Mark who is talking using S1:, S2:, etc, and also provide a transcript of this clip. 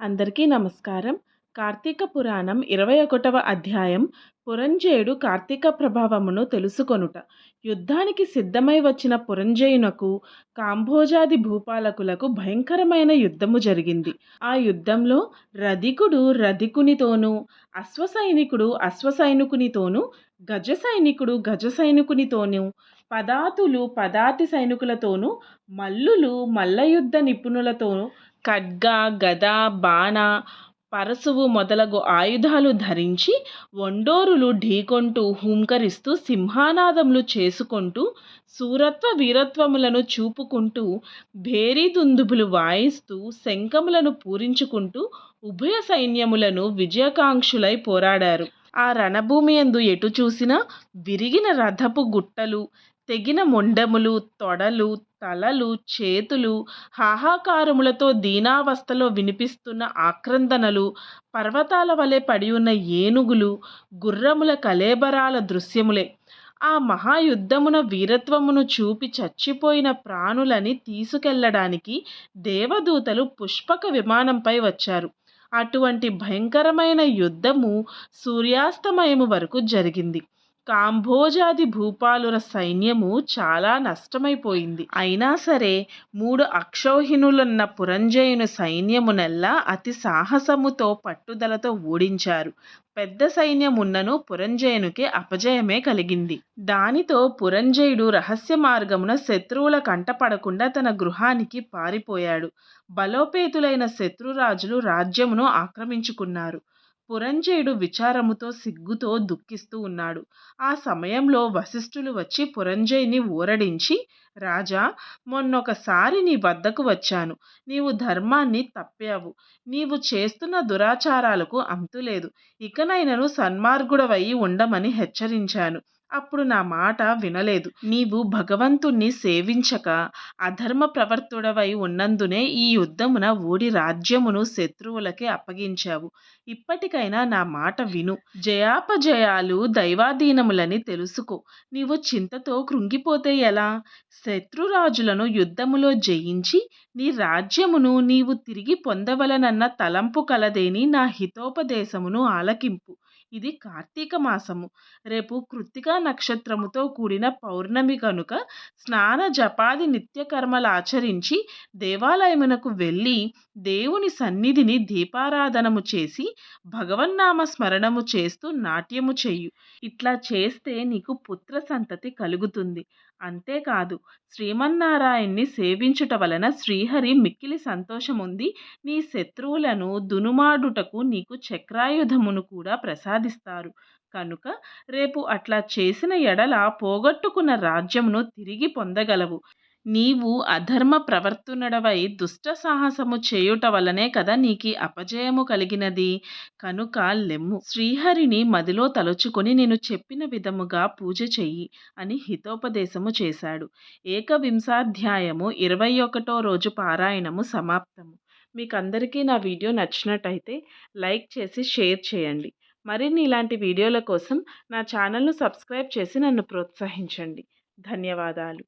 S1: అందరికీ నమస్కారం. కార్తీక పురాణం ఇరవై ఒకటవ అధ్యాయం పురంజయుడు కార్తీక ప్రభావమును తెలుసుకొనుట. యుద్ధానికి సిద్ధమై వచ్చిన పురంజయునకు కాంభోజాది భూపాలకులకు భయంకరమైన యుద్ధము జరిగింది. ఆ యుద్ధంలో రధికుడు రధికునితోనూ అశ్వసైనికుడు అశ్వసైనికునితోనూ గజ సైనికుడు గజ సైనికునితోనూ పదాతులు పదాతి సైనికులతోనూ మల్లులు మల్లయుద్ధ నిపుణులతోనూ ఖడ్గ గద బాణ పరశువు మొదలగు ఆయుధాలు ధరించి వండోరులు ఢీకొంటూ హూంకరిస్తూ సింహానాదములు చేసుకుంటూ సూరత్వ వీరత్వములను చూపుకుంటూ భేరీదుందుబులు వాయిస్తూ శంఖములను పూరించుకుంటూ ఉభయ సైన్యములను విజయకాంక్షులై పోరాడారు. ఆ రణభూమి ఎందు ఎటు చూసినా విరిగిన రథపు గుట్టలు తెగిన మొండెములు తొడలు తలలు చేతులు హాహాకారములతో దీనావస్థలో వినిపిస్తున్న ఆక్రందనలు పర్వతాల వలె పడి ఉన్న ఏనుగులు గుర్రముల కలేబరాల దృశ్యములే. ఆ మహాయుద్ధమున వీరత్వమును చూపి చచ్చిపోయిన ప్రాణులని తీసుకెళ్ళడానికి దేవదూతలు పుష్పక విమానంపై వచ్చారు. అటువంటి భయంకరమైన యుద్ధము సూర్యాస్తమయము వరకు జరిగింది. కాంభోజాది భూపాలుర సైన్యము చాలా నష్టమైపోయింది. అయినా సరే మూడు అక్షౌహిణులున్న పురంజయుని సైన్యమునెల్లా అతి సాహసముతో పట్టుదలతో ఓడించారు. పెద్ద సైన్యమున్నను పురంజయునికి అపజయమే కలిగింది. దానితో పురంజయుడు రహస్య మార్గమున శత్రువుల కంటపడకుండా తన గృహానికి పారిపోయాడు. బలోపేతులైన శత్రురాజులు రాజ్యమును ఆక్రమించుకున్నారు. పురంజయుడు విచారముతో సిగ్గుతో దుఃఖిస్తూ ఉన్నాడు. ఆ సమయంలో వశిష్ఠులు వచ్చి పురంజయుని ఊరడించి రాజా మొన్నొకసారి నీ వద్దకు వచ్చాను. నీవు ధర్మాన్ని తప్పావు. నీవు చేస్తున్న దురాచారాలకు అంతులేదు. ఇకనైనను సన్మార్గుడవయ్యి ఉండమని హెచ్చరించాను. అప్పుడు నా మాట వినలేదు. నీవు భగవంతుణ్ణి సేవించక అధర్మ ప్రవర్తుడవై ఉన్నందునే ఈ యుద్ధమున ఓడి రాజ్యమును శత్రువులకే అప్పగించావు. ఇప్పటికైనా నా మాట విను. జయాపజయాలు దైవాధీనములని తెలుసుకో. నీవు చింతతో కృంగిపోతే ఎలా? శత్రురాజులను యుద్ధములో జయించి నీ రాజ్యమును నీవు తిరిగి పొందవలనన్న తలంపు కలదేని నా హితోపదేశమును ఆలకింపు. ఇది కార్తీక మాసము. రేపు కృత్తికా నక్షత్రముతో కూడిన పౌర్ణమి కనుక స్నాన జపాది నిత్యకర్మలు ఆచరించి దేవాలయమునకు వెళ్ళి దేవుని సన్నిధిని దీపారాధనము చేసి భగవన్నామ స్మరణము చేస్తూ నాట్యము చెయ్యు ఇట్లా చేస్తే నీకు పుత్ర సంతతి కలుగుతుంది. అంతేకాదు శ్రీమన్నారాయణ్ణి సేవించుట వలన శ్రీహరి మిక్కిలి సంతోషముంది. నీ శత్రువులను దునుమాడుటకు నీకు చక్రాయుధమును కూడా ఆరాధిస్తారు. కనుక రేపు అట్లా చేసిన ఎడల పోగొట్టుకున్న రాజ్యమును తిరిగి పొందగలవు. నీవు అధర్మ ప్రవర్తనడవై దుష్ట సాహసము చేయుట వలనే కదా నీకు అపజయము కలిగినది. కనుక లెమ్ము. శ్రీహరిని మదిలో తలుచుకొని నేను చెప్పిన విధముగా పూజ చెయ్యి అని హితోపదేశము చేశాడు. ఏకవింశాధ్యాయము ఇరవై ఒకటో రోజు పారాయణము సమాప్తము. మీకు అందరికీ నా వీడియో నచ్చినట్టయితే లైక్ చేసి షేర్ చేయండి. మరిన్ని ఇలాంటి వీడియోల కోసం నా ఛానల్ను సబ్స్క్రైబ్ చేసి నన్ను ప్రోత్సహించండి. ధన్యవాదాలు.